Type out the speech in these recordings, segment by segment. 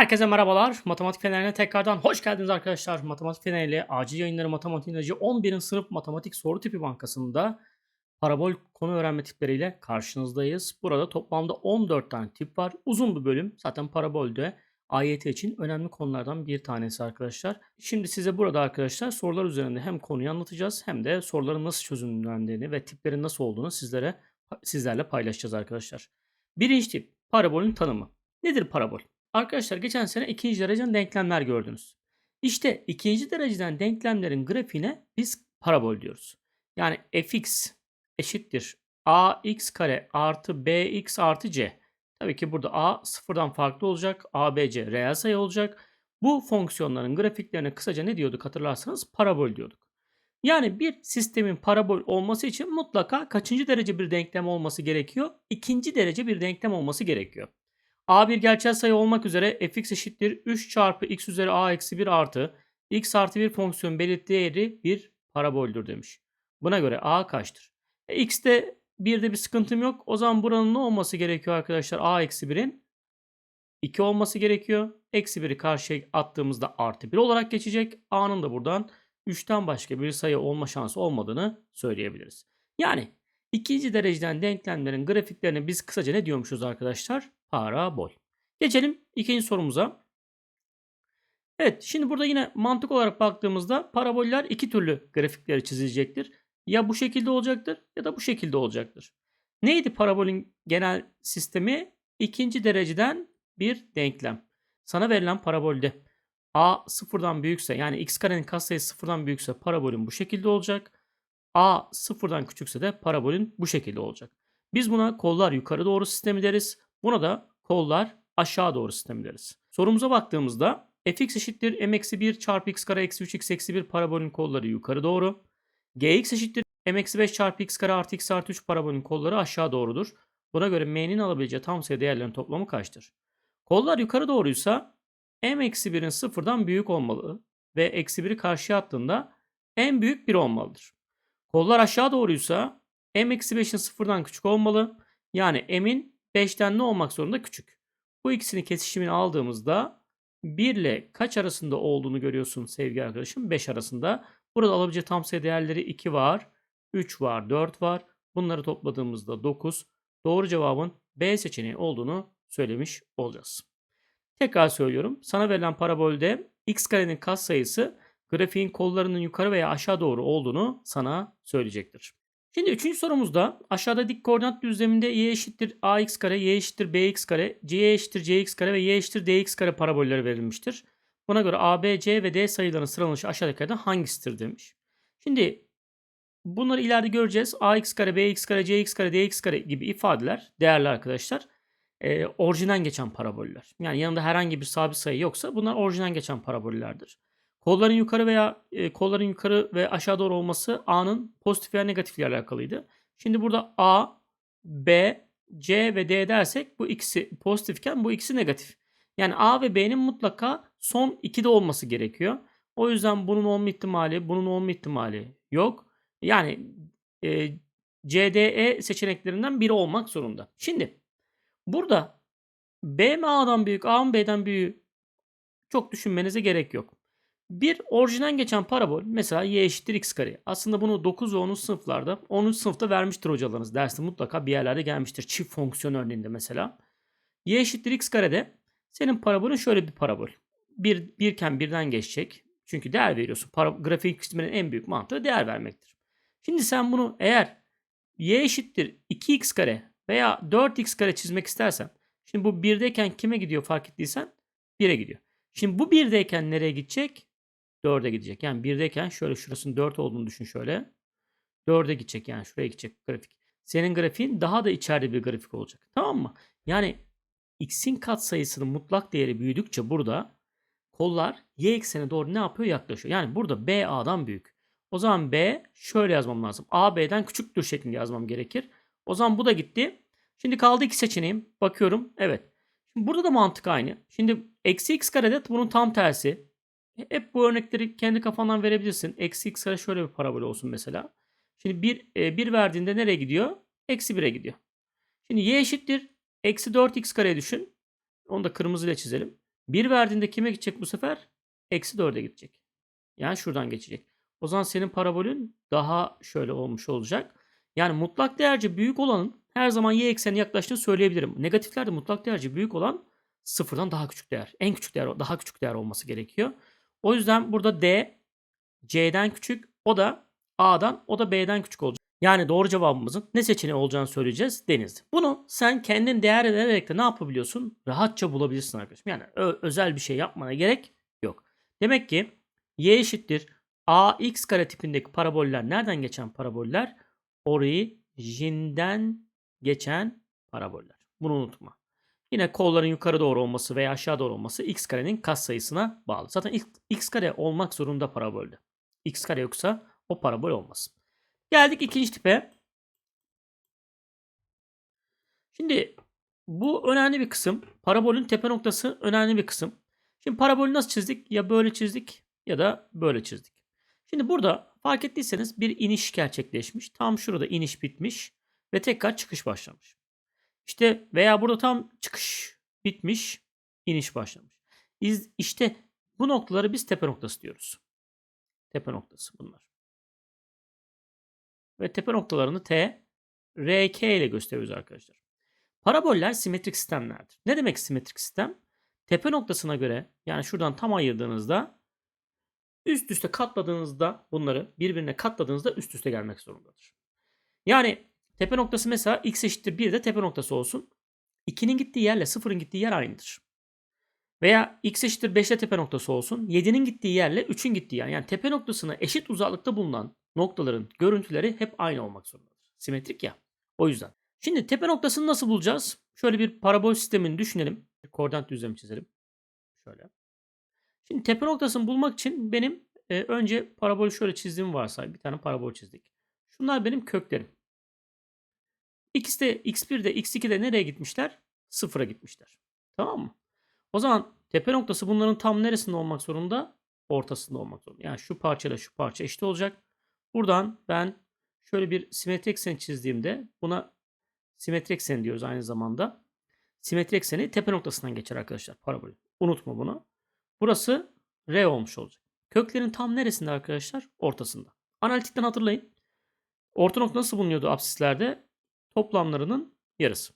Herkese merhabalar. Matematik Feneri'ne tekrardan hoş geldiniz arkadaşlar. Matematik Feneri acil yayınları matematik ilacı 11. sınıf matematik soru tipi bankasında parabol konu öğrenme tipleriyle karşınızdayız. Burada toplamda 14 tane tip var. Uzun bir bölüm. Zaten parabolde AYT için önemli konulardan bir tanesi arkadaşlar. Şimdi size burada arkadaşlar sorular üzerinde hem konuyu anlatacağız hem de soruların nasıl çözümlendiğini ve tiplerin nasıl olduğunu sizlere sizlerle paylaşacağız arkadaşlar. Birinci tip parabolün tanımı. Nedir parabol? Arkadaşlar geçen sene ikinci dereceden denklemler gördünüz. İşte ikinci dereceden denklemlerin grafiğine biz parabol diyoruz. Yani fx eşittir ax kare artı bx artı c. Tabii ki burada a sıfırdan farklı olacak. a, b, c reel sayı olacak. Bu fonksiyonların grafiklerine kısaca ne diyorduk hatırlarsanız parabol diyorduk. Yani bir sistemin parabol olması için mutlaka kaçıncı derece bir denklem olması gerekiyor? İkinci derece bir denklem olması gerekiyor. A bir gerçel sayı olmak üzere fx eşittir 3 çarpı x üzeri a eksi 1 artı x artı 1 fonksiyon belirttiği değeri bir paraboldür demiş. Buna göre a kaçtır? E, x'te 1'de bir sıkıntım yok. O zaman buranın ne olması gerekiyor arkadaşlar? a eksi 1'in 2 olması gerekiyor. Eksi 1'i karşıya attığımızda artı 1 olarak geçecek. a'nın da buradan 3'ten başka bir sayı olma şansı olmadığını söyleyebiliriz. Yani ikinci dereceden denklemlerin grafiklerine biz kısaca ne diyormuşuz arkadaşlar? Parabol. Geçelim ikinci sorumuza. Evet şimdi burada yine mantık olarak baktığımızda paraboller iki türlü grafikleri çizilecektir. Ya bu şekilde olacaktır ya da bu şekilde olacaktır. Neydi parabolün genel sistemi? İkinci dereceden bir denklem. Sana verilen parabolde a sıfırdan büyükse yani x karenin katsayısı sıfırdan büyükse parabolün bu şekilde olacak. a sıfırdan küçükse de parabolün bu şekilde olacak. Biz buna kollar yukarı doğru sistemi deriz. Buna da kollar aşağı doğru sistemi deriz. Sorumuza baktığımızda fx eşittir m-1 çarpı x kare eksi 3 x eksi 1 parabolün kolları yukarı doğru. gx eşittir m-5 çarpı x kare artı x artı 3 parabolün kolları aşağı doğrudur. Buna göre m'nin alabileceği tam sayı değerlerin toplamı kaçtır? Kollar yukarı doğruysa m-1'in sıfırdan büyük olmalı ve eksi 1'i karşıya attığında en büyük 1 olmalıdır. Kollar aşağı doğruysa m-5'in sıfırdan küçük olmalı. Yani m'in 5'ten ne olmak zorunda? Küçük. Bu ikisini kesişimini aldığımızda 1 ile kaç arasında olduğunu görüyorsun sevgili arkadaşım? 5 arasında. Burada alabileceği tam sayı değerleri 2 var, 3 var, 4 var. Bunları topladığımızda 9. Doğru cevabın B seçeneği olduğunu söylemiş olacağız. Tekrar söylüyorum. Sana verilen parabolde x karenin katsayısı grafiğin kollarının yukarı veya aşağı doğru olduğunu sana söyleyecektir. Şimdi üçüncü sorumuzda aşağıda dik koordinat düzleminde y eşittir ax kare, y eşittir bx kare, c eşittir cx kare ve y eşittir dx kare parabolleri verilmiştir. Buna göre a, b, c ve d sayılarının sıralanışı aşağıdakilerden hangisidir demiş. Şimdi bunları ileride göreceğiz. ax kare, bx kare, cx kare, dx kare gibi ifadeler değerli arkadaşlar. E, orijinden geçen paraboller. Yani yanında herhangi bir sabit sayı yoksa bunlar orijinden geçen parabollerdir. Kolların yukarı veya e, kolların yukarı ve aşağı doğru olması A'nın pozitif veya negatif ile alakalıydı. Şimdi burada A, B, C ve D dersek bu ikisi pozitifken bu ikisi negatif. Yani A ve B'nin mutlaka son 2'de olması gerekiyor. O yüzden bunun olma ihtimali, bunun olma ihtimali yok. Yani e, CDE seçeneklerinden biri olmak zorunda. Şimdi burada B mi A'dan büyük, A mı B'den büyük çok düşünmenize gerek yok. Bir orijinden geçen parabol mesela y eşittir x kare. Aslında bunu 9 ve 10. sınıflarda 10. sınıfta vermiştir hocalarınız. Derste mutlaka bir yerlerde gelmiştir. Çift fonksiyon örneğinde mesela. y eşittir x karede senin parabolün şöyle bir parabol. Bir, birken birden geçecek. Çünkü değer veriyorsun. Para, grafik çizmenin en büyük mantığı değer vermektir. Şimdi sen bunu eğer y eşittir 2x kare veya 4x kare çizmek istersen. Şimdi bu 1'deyken kime gidiyor fark ettiysen 1'e gidiyor. Şimdi bu 1'deyken nereye gidecek? 4'e gidecek. Yani 1'deyken şöyle şurasının 4 olduğunu düşün şöyle. 4'e gidecek yani şuraya gidecek grafik. Senin grafiğin daha da içeride bir grafik olacak. Tamam mı? Yani x'in katsayısının mutlak değeri büyüdükçe burada kollar y eksene doğru ne yapıyor? Yaklaşıyor. Yani burada b a'dan büyük. O zaman b şöyle yazmam lazım. a b'den küçüktür şeklinde yazmam gerekir. O zaman bu da gitti. Şimdi kaldı iki seçeneğim. Bakıyorum. Evet. Şimdi burada da mantık aynı. Şimdi eksi x karede bunun tam tersi. Hep bu örnekleri kendi kafandan verebilirsin. Eksi x kare şöyle bir parabol olsun mesela. Şimdi 1, e, 1 verdiğinde nereye gidiyor? Eksi 1'e gidiyor. Şimdi y eşittir. Eksi 4x kare düşün. Onu da kırmızıyla çizelim. 1 verdiğinde kime gidecek bu sefer? Eksi 4'e gidecek. Yani şuradan geçecek. O zaman senin parabolün daha şöyle olmuş olacak. Yani mutlak değerci büyük olanın her zaman y eksenine yaklaştığını söyleyebilirim. Negatiflerde mutlak değerci büyük olan sıfırdan daha küçük değer. En küçük değer daha küçük değer olması gerekiyor. O yüzden burada d c'den küçük, o da a'dan, o da b'den küçük olacak. Yani doğru cevabımızın ne seçeneği olacağını söyleyeceğiz Denizli. Bunu sen kendin değer ederek de ne yapabiliyorsun? Rahatça bulabilirsin arkadaşım. Yani özel bir şey yapmana gerek yok. Demek ki y eşittir ax kare tipindeki paraboller nereden geçen paraboller? Orijinden geçen paraboller. Bunu unutma. Yine kolların yukarı doğru olması veya aşağı doğru olması x karenin katsayısına bağlı. Zaten x, x kare olmak zorunda parabolde. x kare yoksa o parabol olmaz. Geldik ikinci tipe. Şimdi bu önemli bir kısım. Parabolün tepe noktası önemli bir kısım. Şimdi parabolü nasıl çizdik? Ya böyle çizdik ya da böyle çizdik. Şimdi burada fark ettiyseniz bir iniş gerçekleşmiş. Tam şurada iniş bitmiş ve tekrar çıkış başlamış. İşte veya burada tam çıkış bitmiş, iniş başlamış. İz, işte bu noktaları biz tepe noktası diyoruz. Tepe noktası bunlar. Ve tepe noktalarını T, RK ile gösteriyoruz arkadaşlar. Paraboller simetrik sistemlerdir. Ne demek simetrik sistem? Tepe noktasına göre yani şuradan tam ayırdığınızda üst üste katladığınızda bunları birbirine katladığınızda üst üste gelmek zorundadır. Yani tepe noktası mesela x eşittir 1 de tepe noktası olsun. 2'nin gittiği yerle 0'ın gittiği yer aynıdır. Veya x eşittir 5 de tepe noktası olsun. 7'nin gittiği yerle 3'ün gittiği yer. Yani tepe noktasına eşit uzaklıkta bulunan noktaların görüntüleri hep aynı olmak zorundadır. Simetrik ya. O yüzden. Şimdi tepe noktasını nasıl bulacağız? Şöyle bir parabol sistemini düşünelim. Bir koordinat düzlemi çizelim. Şöyle. Şimdi tepe noktasını bulmak için benim e, önce parabolü şöyle çizdiğim varsay. Bir tane parabol çizdik. Şunlar benim köklerim. İkisi de x1 de x2 de nereye gitmişler? Sıfıra gitmişler. Tamam mı? O zaman tepe noktası bunların tam neresinde olmak zorunda? Ortasında olmak zorunda. Yani şu parçayla şu parça eşit olacak. Buradan ben şöyle bir simetri eksen çizdiğimde buna simetri eksen diyoruz aynı zamanda. Simetri ekseni tepe noktasından geçer arkadaşlar parabolü. Unutma bunu. Burası R olmuş olacak. Köklerin tam neresinde arkadaşlar? Ortasında. Analitikten hatırlayın. Orta nokta nasıl bulunuyordu absislerde? Toplamlarının yarısı.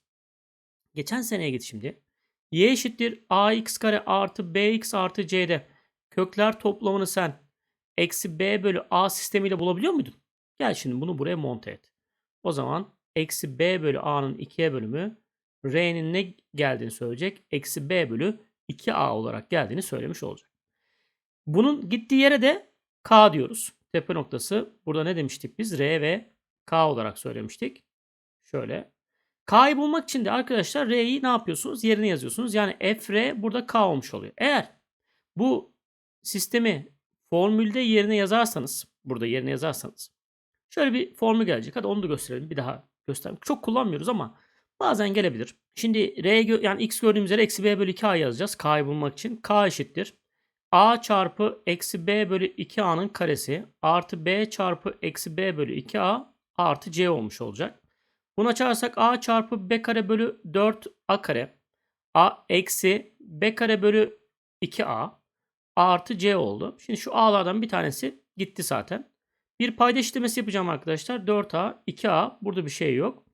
Geçen seneye git şimdi. Y eşittir ax kare artı bx artı c'de. Kökler toplamını sen eksi b bölü a sistemiyle bulabiliyor muydun? Gel şimdi bunu buraya monte et. O zaman eksi b bölü a'nın 2'ye bölümü r'nin ne geldiğini söyleyecek. Eksi b bölü 2a olarak geldiğini söylemiş olacak. Bunun gittiği yere de k diyoruz. Tepe noktası. Burada ne demiştik biz? R ve k olarak söylemiştik. Şöyle. K'yı bulmak için de arkadaşlar R'yi ne yapıyorsunuz? Yerine yazıyorsunuz. Yani f r burada k olmuş oluyor. Eğer bu sistemi formülde yerine yazarsanız, burada yerine yazarsanız şöyle bir formül gelecek. Hadi onu da gösterelim. Bir daha gösterelim. Çok kullanmıyoruz ama bazen gelebilir. Şimdi R yani x gördüğümüz yere eksi b bölü 2a yazacağız. K'yı bulmak için. K eşittir. A çarpı eksi b bölü 2a'nın karesi artı b çarpı eksi b bölü 2a artı c olmuş olacak. Bunu açarsak a çarpı b kare bölü 4a kare a eksi b kare bölü 2a artı c oldu. Şimdi şu a'lardan bir tanesi gitti zaten. Bir payda işlemesi yapacağım arkadaşlar. 4a, 2a. Burada bir şey yok.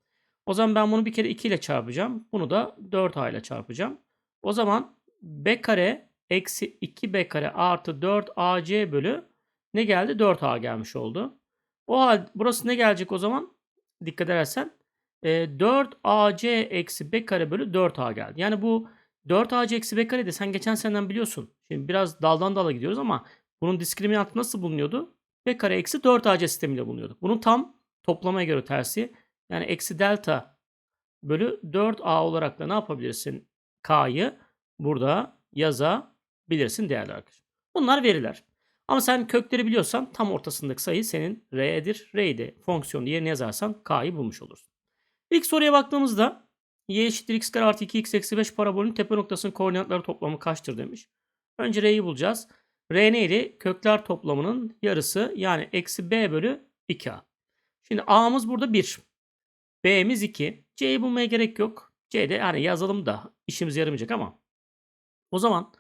O zaman ben bunu bir kere 2 ile çarpacağım. Bunu da 4a ile çarpacağım. O zaman b kare eksi 2b kare artı 4ac bölü ne geldi? 4a gelmiş oldu. O halde burası ne gelecek o zaman? Dikkat edersen e, 4ac eksi b kare bölü 4a geldi. Yani bu 4ac eksi b kare de sen geçen seneden biliyorsun. Şimdi biraz daldan dala gidiyoruz ama bunun diskriminantı nasıl bulunuyordu? b kare eksi 4ac sistemiyle bulunuyordu. Bunun tam toplamaya göre tersi. Yani eksi delta bölü 4a olarak da ne yapabilirsin? K'yı burada yazabilirsin değerli arkadaşlar. Bunlar veriler. Ama sen kökleri biliyorsan tam ortasındaki sayı senin r'dir. R'yi de fonksiyonu yerine yazarsan k'yı bulmuş olursun. İlk soruya baktığımızda y eşittir x kare artı 2x eksi 5 parabolün tepe noktasının koordinatları toplamı kaçtır demiş. Önce r'yi bulacağız. r neydi? Kökler toplamının yarısı yani eksi b bölü 2a. Şimdi a'mız burada 1. b'miz 2. c'yi bulmaya gerek yok. c'de yani yazalım da işimize yaramayacak ama. O zaman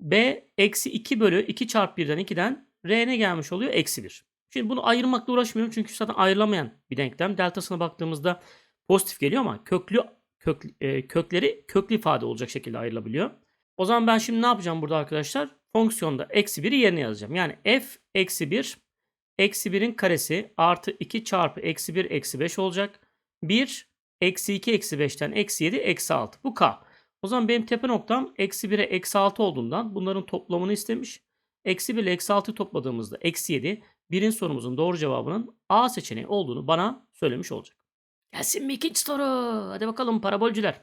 B eksi 2 bölü 2 çarpı 1'den 2'den R ne gelmiş oluyor? Eksi 1. Şimdi bunu ayırmakla uğraşmıyorum çünkü zaten ayrılamayan bir denklem. Deltasına baktığımızda pozitif geliyor ama köklü kök, e, kökleri köklü ifade olacak şekilde ayrılabiliyor. O zaman ben şimdi ne yapacağım burada arkadaşlar? Fonksiyonda eksi 1'i yerine yazacağım. Yani f eksi 1 eksi 1'in karesi artı 2 çarpı eksi 1 eksi 5 olacak. 1 eksi 2 eksi 5'ten eksi 7 eksi 6. Bu k. O zaman benim tepe noktam eksi 1'e eksi 6 olduğundan bunların toplamını istemiş. Eksi 1 ile eksi 6 topladığımızda eksi 7. Birin sorumuzun doğru cevabının A seçeneği olduğunu bana söylemiş olacak. Gelsin mi ikinci soru? Hadi bakalım parabolcüler.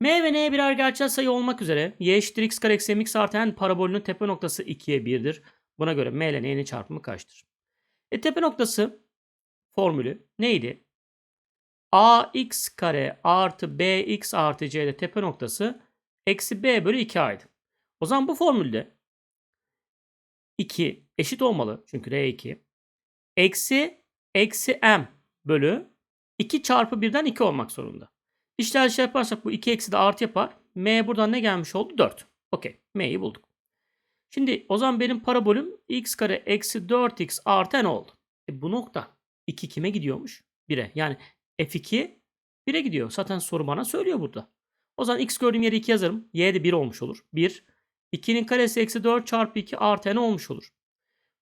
M ve N birer gerçel sayı olmak üzere y eşittir x kare eksi mx artı n parabolünün tepe noktası 2'ye 1'dir. Buna göre M ile N'nin çarpımı kaçtır? E tepe noktası formülü neydi? ax kare artı bx artı c'de tepe noktası eksi b bölü 2a'ydı. O zaman bu formülde 2 eşit olmalı çünkü r2 eksi eksi m bölü 2 çarpı 1'den 2 olmak zorunda. İşler şey yaparsak bu 2 eksi de artı yapar. M buradan ne gelmiş oldu? 4. Okey. M'yi bulduk. Şimdi o zaman benim parabolüm x kare eksi 4x artı n oldu. E bu nokta 2 kime gidiyormuş? 1'e. Yani f2 1'e gidiyor. Zaten soru bana söylüyor burada. O zaman x gördüğüm yere 2 yazarım. y de 1 olmuş olur. 1. 2'nin karesi eksi 4 çarpı 2 artı n olmuş olur.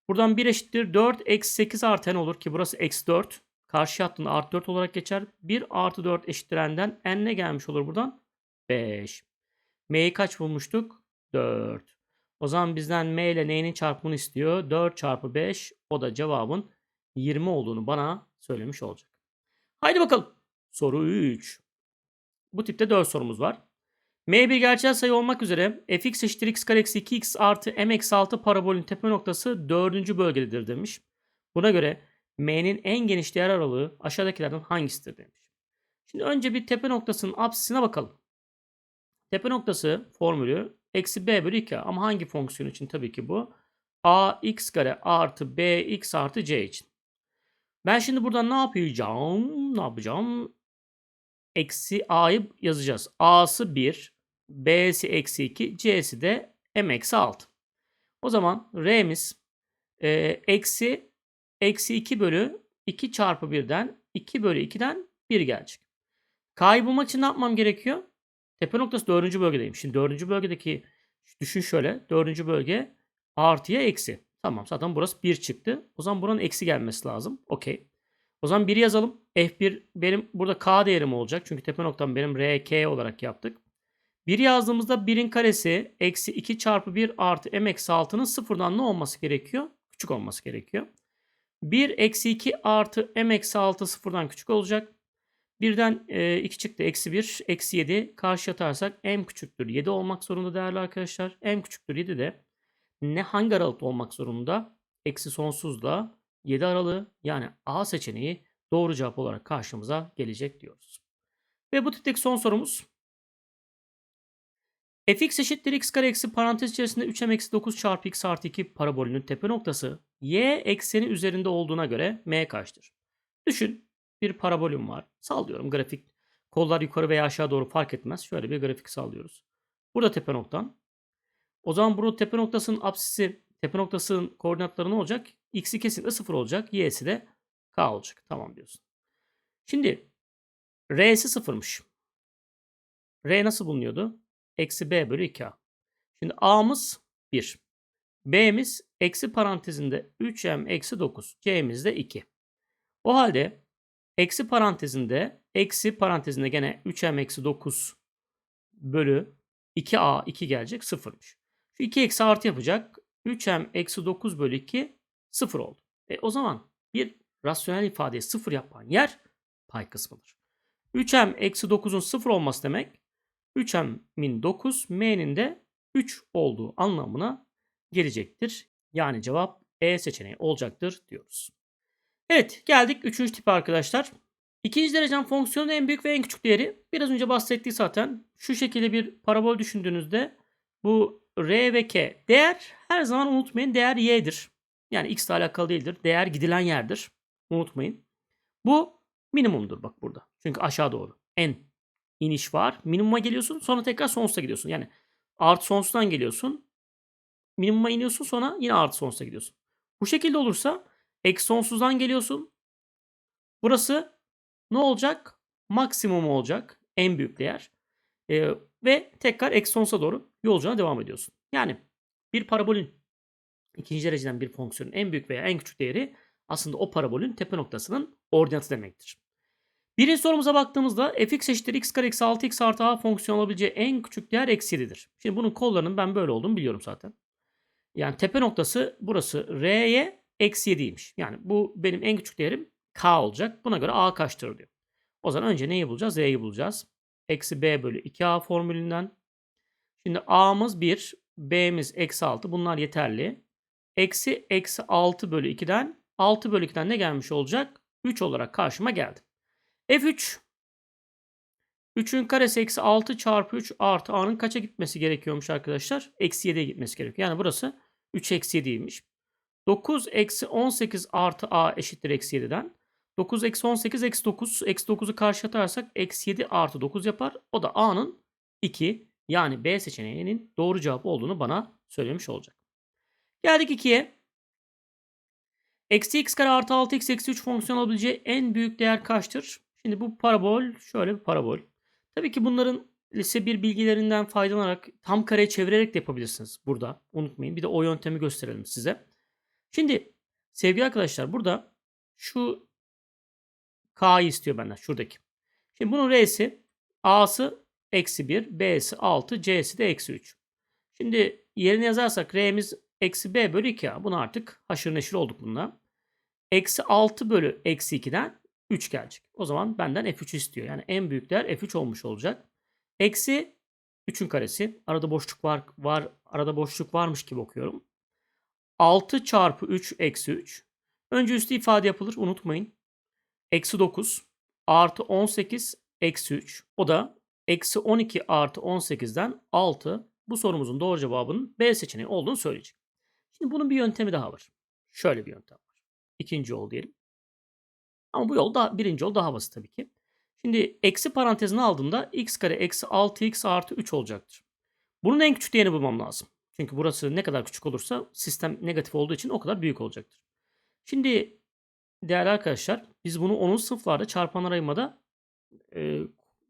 Buradan 1 eşittir 4 eksi 8 artı n olur ki burası eksi 4. Karşı hattında artı 4 olarak geçer. 1 artı 4 eşittir n'den n ne gelmiş olur buradan? 5. M'yi kaç bulmuştuk? 4. O zaman bizden M ile N'nin çarpımını istiyor. 4 çarpı 5 o da cevabın 20 olduğunu bana söylemiş olacak. Haydi bakalım. Soru 3. Bu tipte 4 sorumuz var. M bir gerçel sayı olmak üzere fx eşittir x kare eksi 2x artı m eksi 6 parabolün tepe noktası 4. bölgededir demiş. Buna göre m'nin en geniş değer aralığı aşağıdakilerden hangisidir demiş. Şimdi önce bir tepe noktasının apsisine bakalım. Tepe noktası formülü eksi b bölü 2 ama hangi fonksiyon için tabii ki bu? a x kare artı b x artı c için. Ben şimdi burada ne yapacağım? Ne yapacağım? Eksi a'yı yazacağız. a'sı 1, b'si eksi 2, c'si de m eksi 6. O zaman r'miz e, eksi eksi 2 bölü 2 çarpı 1'den 2 bölü 2'den 1 gelecek. K'yı bulmak için ne yapmam gerekiyor? Tepe noktası 4. bölgedeyim. Şimdi 4. bölgedeki düşün şöyle. 4. bölge artıya eksi. Tamam zaten burası 1 çıktı. O zaman buranın eksi gelmesi lazım. Okey. O zaman 1 yazalım. F1 benim burada K değerim olacak. Çünkü tepe noktam benim RK olarak yaptık. 1 yazdığımızda 1'in karesi eksi 2 çarpı 1 artı m eksi 6'nın sıfırdan ne olması gerekiyor? Küçük olması gerekiyor. 1 eksi 2 artı m eksi 6 sıfırdan küçük olacak. Birden e, 2 çıktı. Eksi 1, eksi 7. Karşı atarsak m küçüktür 7 olmak zorunda değerli arkadaşlar. m küçüktür 7 de ne hangi aralıkta olmak zorunda? Eksi sonsuzla 7 aralığı yani A seçeneği doğru cevap olarak karşımıza gelecek diyoruz. Ve bu tipteki son sorumuz. Fx eşittir x kare eksi parantez içerisinde 3m eksi 9 çarpı x artı 2 parabolünün tepe noktası y ekseni üzerinde olduğuna göre m kaçtır? Düşün bir parabolüm var. Sallıyorum grafik. Kollar yukarı veya aşağı doğru fark etmez. Şöyle bir grafik sallıyoruz. Burada tepe noktan. O zaman burada tepe noktasının apsisi, tepe noktasının koordinatları ne olacak? X'i kesinlikle 0 olacak. Y'si de K olacak. Tamam diyorsun. Şimdi R'si sıfırmış. R nasıl bulunuyordu? Eksi B bölü 2A. Şimdi A'mız 1. B'miz eksi parantezinde 3M eksi 9. C'miz de 2. O halde eksi parantezinde eksi parantezinde gene 3M eksi 9 bölü 2A 2 gelecek 0'mış. Şu 2 eksi artı yapacak. 3M eksi 9 bölü 2 0 oldu. E, o zaman bir rasyonel ifadeye 0 yapan yer pay kısmıdır. 3M eksi 9'un 0 olması demek 3M'in 9, M'nin de 3 olduğu anlamına gelecektir. Yani cevap E seçeneği olacaktır diyoruz. Evet geldik 3. tipe arkadaşlar. İkinci derecen fonksiyonun en büyük ve en küçük değeri biraz önce bahsettiği zaten şu şekilde bir parabol düşündüğünüzde bu R ve K değer her zaman unutmayın değer y'dir. Yani x ile alakalı değildir. Değer gidilen yerdir. Unutmayın. Bu minimumdur bak burada. Çünkü aşağı doğru. En iniş var. Minimuma geliyorsun sonra tekrar sonsuza gidiyorsun. Yani Artı sonsuzdan geliyorsun. Minimuma iniyorsun sonra yine artı sonsuza gidiyorsun. Bu şekilde olursa eksi sonsuzdan geliyorsun. Burası ne olacak? Maksimum olacak. En büyük değer. Ee, ve tekrar eksi sonsuza doğru yolculuğuna devam ediyorsun. Yani bir parabolün ikinci dereceden bir fonksiyonun en büyük veya en küçük değeri aslında o parabolün tepe noktasının ordinatı demektir. Birinci sorumuza baktığımızda fx eşittir x kare eksi 6x artı a fonksiyon olabileceği en küçük değer eksi 7'dir. Şimdi bunun kollarının ben böyle olduğunu biliyorum zaten. Yani tepe noktası burası r'ye eksi 7'ymiş. Yani bu benim en küçük değerim k olacak. Buna göre a kaçtır diyor. O zaman önce neyi bulacağız? R'yi bulacağız. Eksi b bölü 2a formülünden. Şimdi a'mız 1, b'miz eksi 6. Bunlar yeterli. Eksi eksi 6 bölü 2'den 6 bölü 2'den ne gelmiş olacak? 3 olarak karşıma geldi. F3 3'ün karesi eksi 6 çarpı 3 artı a'nın kaça gitmesi gerekiyormuş arkadaşlar? Eksi 7'ye gitmesi gerekiyor. Yani burası 3 eksi 7'ymiş. 9 eksi 18 artı a eşittir eksi 7'den. 9 eksi 18 eksi 9. Eksi 9'u karşı atarsak eksi 7 artı 9 yapar. O da a'nın 2 yani B seçeneğinin doğru cevap olduğunu bana söylemiş olacak. Geldik 2'ye. Eksi x kare artı 6x eksi 3 fonksiyon olabileceği en büyük değer kaçtır? Şimdi bu parabol şöyle bir parabol. Tabii ki bunların lise 1 bilgilerinden faydalanarak tam kareye çevirerek de yapabilirsiniz burada. Unutmayın. Bir de o yöntemi gösterelim size. Şimdi sevgili arkadaşlar burada şu k'yı istiyor benden şuradaki. Şimdi bunun r'si a'sı eksi 1, b'si 6, c'si de eksi 3. Şimdi yerine yazarsak r'miz eksi b bölü 2a. Bunu artık haşır neşir olduk bununla. Eksi 6 bölü eksi 2'den 3 gelecek. O zaman benden f3 istiyor. Yani en büyük değer f3 olmuş olacak. Eksi 3'ün karesi. Arada boşluk var, var arada boşluk varmış gibi okuyorum. 6 çarpı 3 eksi 3. Önce üstü ifade yapılır unutmayın. Eksi 9 artı 18 eksi 3. O da eksi 12 artı 18'den 6. Bu sorumuzun doğru cevabının B seçeneği olduğunu söyleyecek. Şimdi bunun bir yöntemi daha var. Şöyle bir yöntem var. İkinci yol diyelim. Ama bu yol daha, birinci yol daha basit tabii ki. Şimdi eksi parantezini aldığımda x kare eksi 6x artı 3 olacaktır. Bunun en küçük değerini bulmam lazım. Çünkü burası ne kadar küçük olursa sistem negatif olduğu için o kadar büyük olacaktır. Şimdi değerli arkadaşlar biz bunu 10. sınıflarda çarpan arayımada e,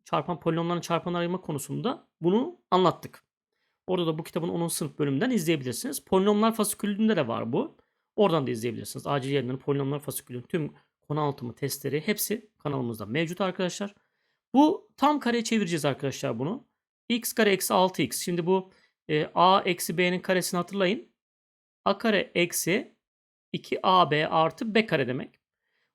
çarpan polinomların çarpan arayma konusunda bunu anlattık. Orada da bu kitabın 10. sınıf bölümünden izleyebilirsiniz. Polinomlar fasikülünde de var bu. Oradan da izleyebilirsiniz. Acil yayınların polinomlar fasikülünün tüm konu altımı testleri hepsi kanalımızda mevcut arkadaşlar. Bu tam kare çevireceğiz arkadaşlar bunu. x kare eksi 6x. Şimdi bu e, a eksi b'nin karesini hatırlayın. a kare eksi 2ab artı b kare demek.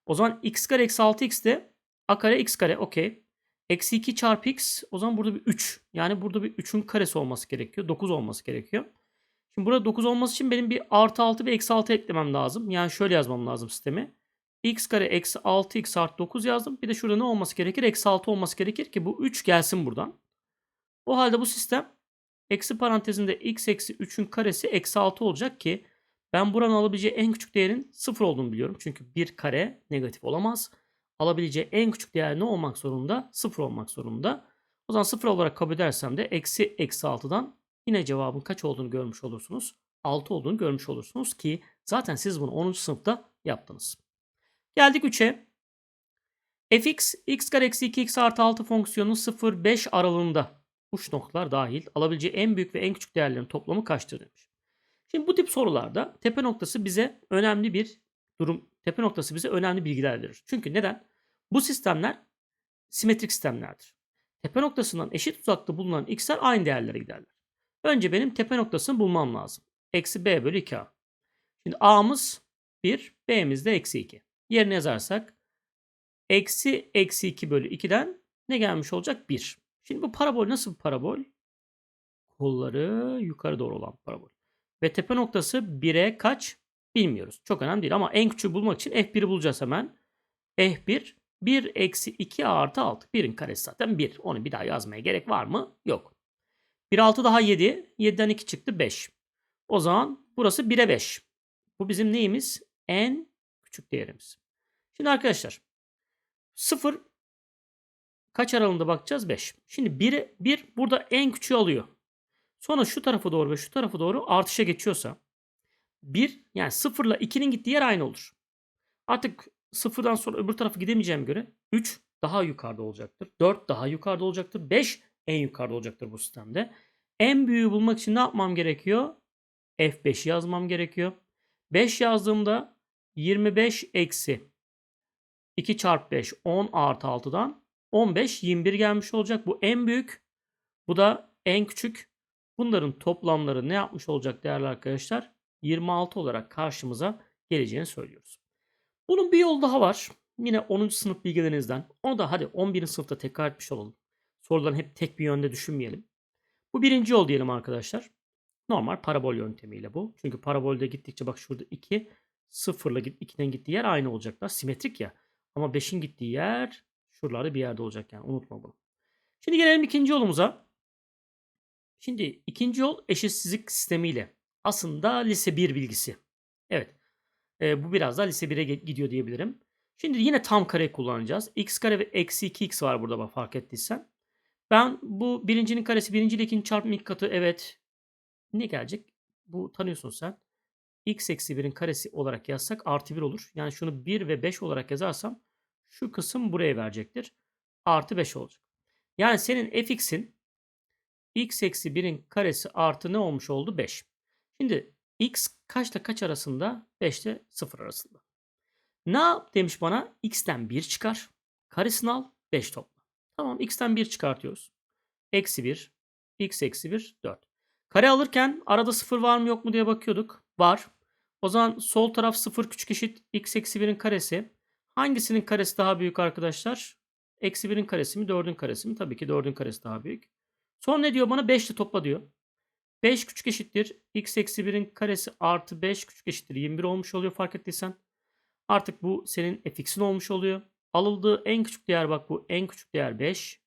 O zaman x kare eksi 6x de a kare x kare okey. Eksi 2 çarpı x o zaman burada bir 3. Yani burada bir 3'ün karesi olması gerekiyor. 9 olması gerekiyor. Şimdi burada 9 olması için benim bir artı 6 ve eksi 6 eklemem lazım. Yani şöyle yazmam lazım sistemi. X kare eksi 6x artı 9 yazdım. Bir de şurada ne olması gerekir? Eksi 6 olması gerekir ki bu 3 gelsin buradan. O halde bu sistem eksi parantezinde x eksi 3'ün karesi eksi 6 olacak ki ben buranın alabileceği en küçük değerin 0 olduğunu biliyorum. Çünkü bir kare negatif olamaz alabileceği en küçük değer ne olmak zorunda? 0 olmak zorunda. O zaman 0 olarak kabul edersem de eksi eksi 6'dan yine cevabın kaç olduğunu görmüş olursunuz. 6 olduğunu görmüş olursunuz ki zaten siz bunu 10. sınıfta yaptınız. Geldik 3'e. fx x kare eksi 2x artı 6 fonksiyonu 0-5 aralığında uç noktalar dahil alabileceği en büyük ve en küçük değerlerin toplamı kaçtır demiş. Şimdi bu tip sorularda tepe noktası bize önemli bir durum tepe noktası bize önemli bilgiler verir. Çünkü neden? Bu sistemler simetrik sistemlerdir. Tepe noktasından eşit uzakta bulunan x'ler aynı değerlere giderler. Önce benim tepe noktasını bulmam lazım. Eksi b bölü 2a. Şimdi a'mız 1, b'miz de eksi 2. Yerine yazarsak eksi eksi 2 bölü 2'den ne gelmiş olacak? 1. Şimdi bu parabol nasıl bir parabol? Kolları yukarı doğru olan parabol. Ve tepe noktası 1'e kaç? Bilmiyoruz. Çok önemli değil ama en küçüğü bulmak için f1'i bulacağız hemen. f1 1 eksi 2 artı 6. 1'in karesi zaten 1. Onu bir daha yazmaya gerek var mı? Yok. 1 6 daha 7. 7'den 2 çıktı 5. O zaman burası 1'e 5. Bu bizim neyimiz? En küçük değerimiz. Şimdi arkadaşlar 0 kaç aralığında bakacağız? 5. Şimdi 1, 1 burada en küçüğü alıyor. Sonra şu tarafa doğru ve şu tarafa doğru artışa geçiyorsa 1 yani 0 ile 2'nin gittiği yer aynı olur. Artık sıfırdan sonra öbür tarafa gidemeyeceğim göre 3 daha yukarıda olacaktır. 4 daha yukarıda olacaktır. 5 en yukarıda olacaktır bu sistemde. En büyüğü bulmak için ne yapmam gerekiyor? F5 yazmam gerekiyor. 5 yazdığımda 25 eksi 2 çarpı 5 10 artı 6'dan 15 21 gelmiş olacak. Bu en büyük. Bu da en küçük. Bunların toplamları ne yapmış olacak değerli arkadaşlar? 26 olarak karşımıza geleceğini söylüyoruz. Bunun bir yolu daha var. Yine 10. sınıf bilgilerinizden. Onu da hadi 11. sınıfta tekrar etmiş olalım. Soruların hep tek bir yönde düşünmeyelim. Bu birinci yol diyelim arkadaşlar. Normal parabol yöntemiyle bu. Çünkü parabolde gittikçe bak şurada 2 sıfırla 2'den gittiği yer aynı olacaklar. Simetrik ya. Ama 5'in gittiği yer şuralarda bir yerde olacak yani unutma bunu. Şimdi gelelim ikinci yolumuza. Şimdi ikinci yol eşitsizlik sistemiyle. Aslında lise 1 bilgisi. Evet. E, bu biraz daha lise 1'e gidiyor diyebilirim. Şimdi yine tam kare kullanacağız. x kare ve eksi 2x var burada bak fark ettiysen. Ben bu birincinin karesi birinci ile ikinci çarpım ilk katı evet. Ne gelecek? Bu tanıyorsun sen. x eksi 1'in karesi olarak yazsak artı 1 olur. Yani şunu 1 ve 5 olarak yazarsam şu kısım buraya verecektir. Artı 5 olacak. Yani senin fx'in x eksi 1'in karesi artı ne olmuş oldu? 5. Şimdi x kaçta kaç arasında? 5 ile 0 arasında. Ne yap demiş bana? x'ten 1 çıkar. Karesini al 5 topla. Tamam x'ten 1 çıkartıyoruz. Eksi 1. x eksi 1 4. Kare alırken arada 0 var mı yok mu diye bakıyorduk. Var. O zaman sol taraf 0 küçük eşit x eksi 1'in karesi. Hangisinin karesi daha büyük arkadaşlar? Eksi 1'in karesi mi 4'ün karesi mi? Tabii ki 4'ün karesi daha büyük. Son ne diyor bana? 5 ile topla diyor. 5 küçük eşittir. x eksi 1'in karesi artı 5 küçük eşittir. 21 olmuş oluyor fark ettiysen. Artık bu senin fx'in olmuş oluyor. Alıldığı en küçük değer bak bu en küçük değer 5.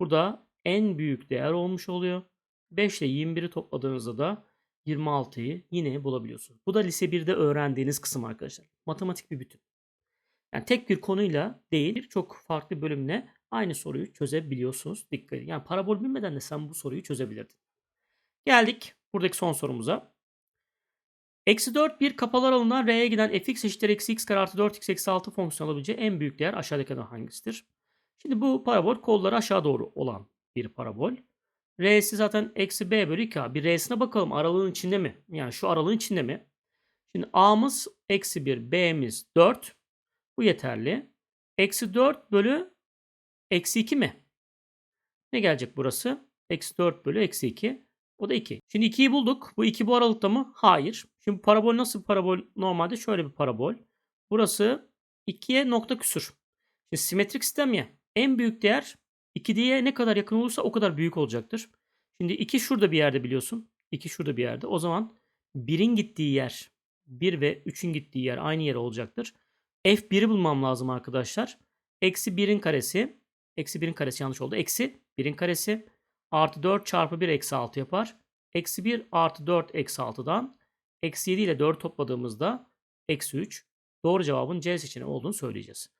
Burada en büyük değer olmuş oluyor. 5 ile 21'i topladığınızda da 26'yı yine bulabiliyorsunuz. Bu da lise 1'de öğrendiğiniz kısım arkadaşlar. Matematik bir bütün. Yani tek bir konuyla değil çok farklı bölümle aynı soruyu çözebiliyorsunuz. Dikkat edin. Yani parabol bilmeden de sen bu soruyu çözebilirdin. Geldik buradaki son sorumuza. Eksi 4 bir kapalı aralığından R'ye giden fx eşittir eksi x kare artı 4x eksi 6 fonksiyon alabileceği en büyük değer aşağıdakilerden hangisidir? Şimdi bu parabol kolları aşağı doğru olan bir parabol. R'si zaten eksi b bölü 2a. Bir R'sine bakalım aralığın içinde mi? Yani şu aralığın içinde mi? Şimdi a'mız eksi 1, b'miz 4. Bu yeterli. Eksi 4 bölü eksi 2 mi? Ne gelecek burası? Eksi 4 bölü eksi 2. O da 2. Şimdi 2'yi bulduk. Bu 2 bu aralıkta mı? Hayır. Şimdi parabol nasıl bir parabol? Normalde şöyle bir parabol. Burası 2'ye nokta küsür. Şimdi simetrik sistem ya. En büyük değer 2 diye ne kadar yakın olursa o kadar büyük olacaktır. Şimdi 2 şurada bir yerde biliyorsun. 2 şurada bir yerde. O zaman 1'in gittiği yer 1 ve 3'ün gittiği yer aynı yer olacaktır. F1'i bulmam lazım arkadaşlar. Eksi 1'in karesi. Eksi 1'in karesi yanlış oldu. Eksi 1'in karesi artı 4 çarpı 1 eksi 6 yapar. Eksi 1 artı 4 eksi 6'dan eksi 7 ile 4 topladığımızda eksi 3. Doğru cevabın C seçeneği olduğunu söyleyeceğiz.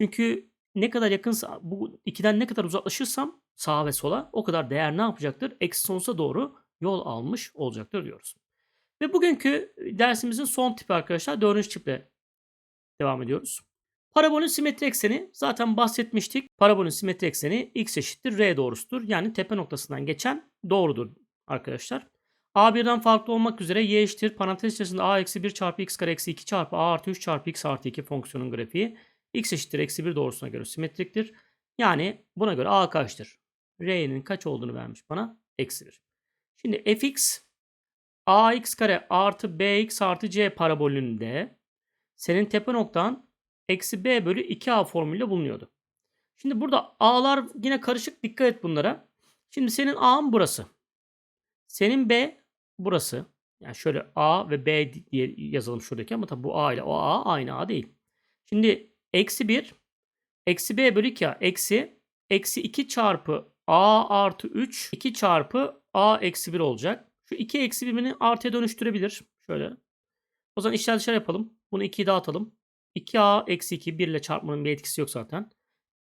Çünkü ne kadar yakınsa bu ikiden ne kadar uzaklaşırsam sağa ve sola o kadar değer ne yapacaktır? Eksi sonsuza doğru yol almış olacaktır diyoruz. Ve bugünkü dersimizin son tipi arkadaşlar dördüncü tiple devam ediyoruz. Parabolün simetri ekseni zaten bahsetmiştik. Parabolün simetri ekseni x eşittir r doğrusudur. Yani tepe noktasından geçen doğrudur arkadaşlar. A1'den farklı olmak üzere y eşittir parantez içerisinde a eksi 1 çarpı x kare eksi 2 çarpı a artı 3 çarpı x artı 2 fonksiyonun grafiği x eşittir eksi 1 doğrusuna göre simetriktir. Yani buna göre a kaçtır? R'nin kaç olduğunu vermiş bana? Eksi 1. Şimdi fx ax kare artı bx artı c parabolünde senin tepe noktan eksi b bölü 2a formülüyle bulunuyordu. Şimdi burada a'lar yine karışık dikkat et bunlara. Şimdi senin a'ın burası. Senin b burası. Yani şöyle a ve b diye yazalım şuradaki ama tabi bu a ile o a aynı a değil. Şimdi eksi 1 eksi b bölü 2a eksi eksi 2 çarpı a artı 3 2 çarpı a eksi 1 olacak. Şu 2 eksi birbirini artıya dönüştürebilir. Şöyle. O zaman işler dışarı yapalım. Bunu 2'yi dağıtalım. 2a eksi 2 1 ile çarpmanın bir etkisi yok zaten.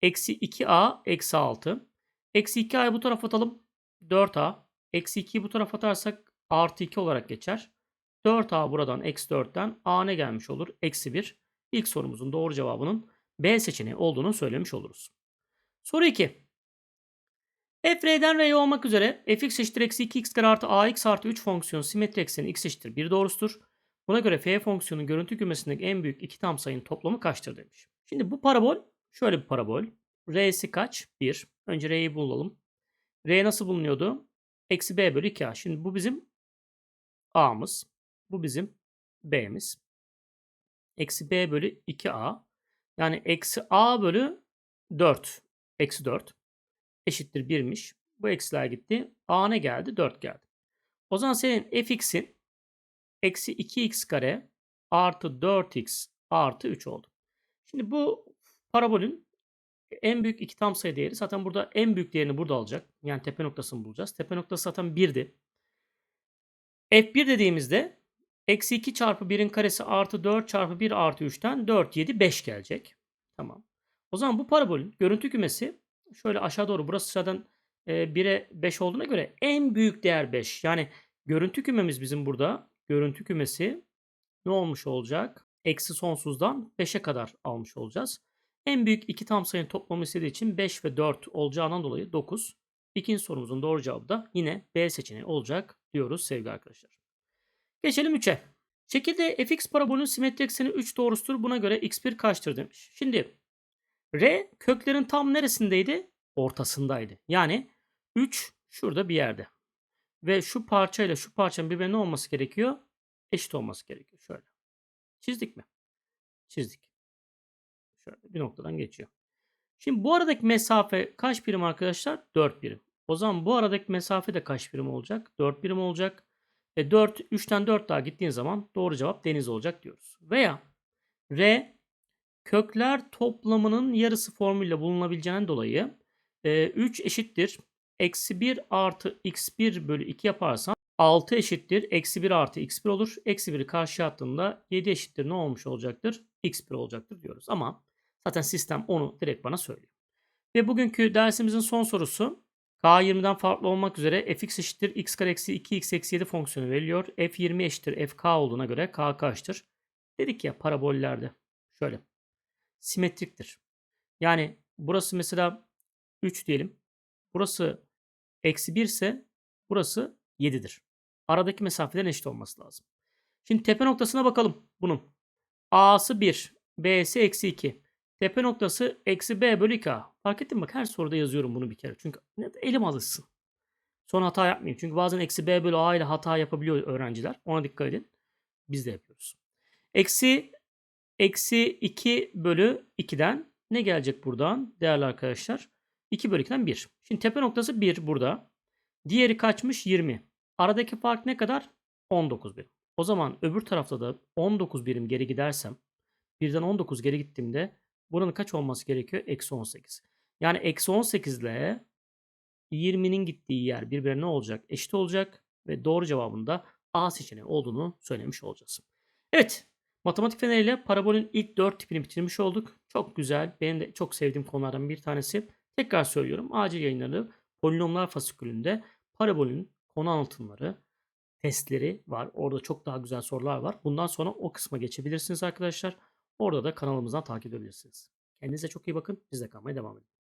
Eksi 2a eksi 6. Eksi 2a'yı bu tarafa atalım. 4a. Eksi 2'yi bu tarafa atarsak artı 2 olarak geçer. 4a buradan eksi 4'ten a ne gelmiş olur? Eksi 1. İlk sorumuzun doğru cevabının B seçeneği olduğunu söylemiş oluruz. Soru 2. f r'den r'ye olmak üzere fx eşittir eksi 2x kare artı ax artı 3 fonksiyonu simetri ekseni x eşittir 1 doğrusudur. Buna göre f fonksiyonun görüntü kümesindeki en büyük iki tam sayının toplamı kaçtır demiş. Şimdi bu parabol şöyle bir parabol. R'si kaç? 1. Önce R'yi bulalım. R nasıl bulunuyordu? Eksi B bölü 2A. Şimdi bu bizim A'mız. Bu bizim B'miz. Eksi B bölü 2A. Yani eksi A bölü 4. Eksi 4. Eşittir 1'miş. Bu eksiler gitti. A ne geldi? 4 geldi. O zaman senin fx'in eksi 2x kare artı 4x artı 3 oldu. Şimdi bu parabolün en büyük iki tam sayı değeri zaten burada en büyük değerini burada alacak. Yani tepe noktasını bulacağız. Tepe noktası zaten 1'di. F1 dediğimizde eksi 2 çarpı 1'in karesi artı 4 çarpı 1 artı 3'ten 4, 7, 5 gelecek. Tamam. O zaman bu parabolün görüntü kümesi şöyle aşağı doğru burası zaten e, 1'e 5 olduğuna göre en büyük değer 5. Yani görüntü kümemiz bizim burada. Görüntü kümesi ne olmuş olacak? Eksi sonsuzdan 5'e kadar almış olacağız. En büyük iki tam sayının toplamı istediği için 5 ve 4 olacağından dolayı 9. İkinci sorumuzun doğru cevabı da yine B seçeneği olacak diyoruz sevgili arkadaşlar. Geçelim 3'e. Şekilde fx parabolün simetri ekseni 3 doğrusudur. Buna göre x1 kaçtır demiş. Şimdi r köklerin tam neresindeydi? Ortasındaydı. Yani 3 şurada bir yerde. Ve şu parçayla şu parçanın birbirine ne olması gerekiyor? Eşit olması gerekiyor. Şöyle. Çizdik mi? Çizdik. Şöyle bir noktadan geçiyor. Şimdi bu aradaki mesafe kaç birim arkadaşlar? 4 birim. O zaman bu aradaki mesafe de kaç birim olacak? 4 birim olacak. E 4, 3'ten 4 daha gittiğin zaman doğru cevap deniz olacak diyoruz. Veya R kökler toplamının yarısı formülle bulunabileceğinden dolayı e, 3 eşittir. Eksi 1 artı x1 bölü 2 yaparsan 6 eşittir. Eksi 1 artı x1 olur. Eksi 1'i karşıya attığında 7 eşittir ne olmuş olacaktır? x1 olacaktır diyoruz. Ama Zaten sistem onu direkt bana söylüyor. Ve bugünkü dersimizin son sorusu K20'den farklı olmak üzere fx eşittir x kare eksi 2x eksi 7 fonksiyonu veriliyor. f20 eşittir fk olduğuna göre k kaçtır? Dedik ya parabollerde şöyle simetriktir. Yani burası mesela 3 diyelim. Burası eksi 1 ise burası 7'dir. Aradaki mesafelerin eşit olması lazım. Şimdi tepe noktasına bakalım bunun. A'sı 1, B'si eksi 2. Tepe noktası eksi b bölü 2a. Fark ettin mi? Bak her soruda yazıyorum bunu bir kere. Çünkü elim alışsın. Sonra hata yapmayayım. Çünkü bazen eksi b bölü a ile hata yapabiliyor öğrenciler. Ona dikkat edin. Biz de yapıyoruz. Eksi eksi 2 bölü 2'den ne gelecek buradan değerli arkadaşlar? 2 bölü 2'den 1. Şimdi tepe noktası 1 burada. Diğeri kaçmış? 20. Aradaki fark ne kadar? 19 birim. O zaman öbür tarafta da 19 birim geri gidersem birden 19 geri gittiğimde Buranın kaç olması gerekiyor? Eksi 18. Yani eksi 18 ile 20'nin gittiği yer birbirine ne olacak? Eşit olacak ve doğru cevabında A seçeneği olduğunu söylemiş olacağız. Evet. Matematik feneriyle parabolün ilk 4 tipini bitirmiş olduk. Çok güzel. Benim de çok sevdiğim konulardan bir tanesi. Tekrar söylüyorum. Acil yayınları polinomlar fasikülünde parabolün konu anlatımları, testleri var. Orada çok daha güzel sorular var. Bundan sonra o kısma geçebilirsiniz arkadaşlar. Orada da kanalımızdan takip edebilirsiniz. Kendinize çok iyi bakın. Bizde kalmaya devam edin.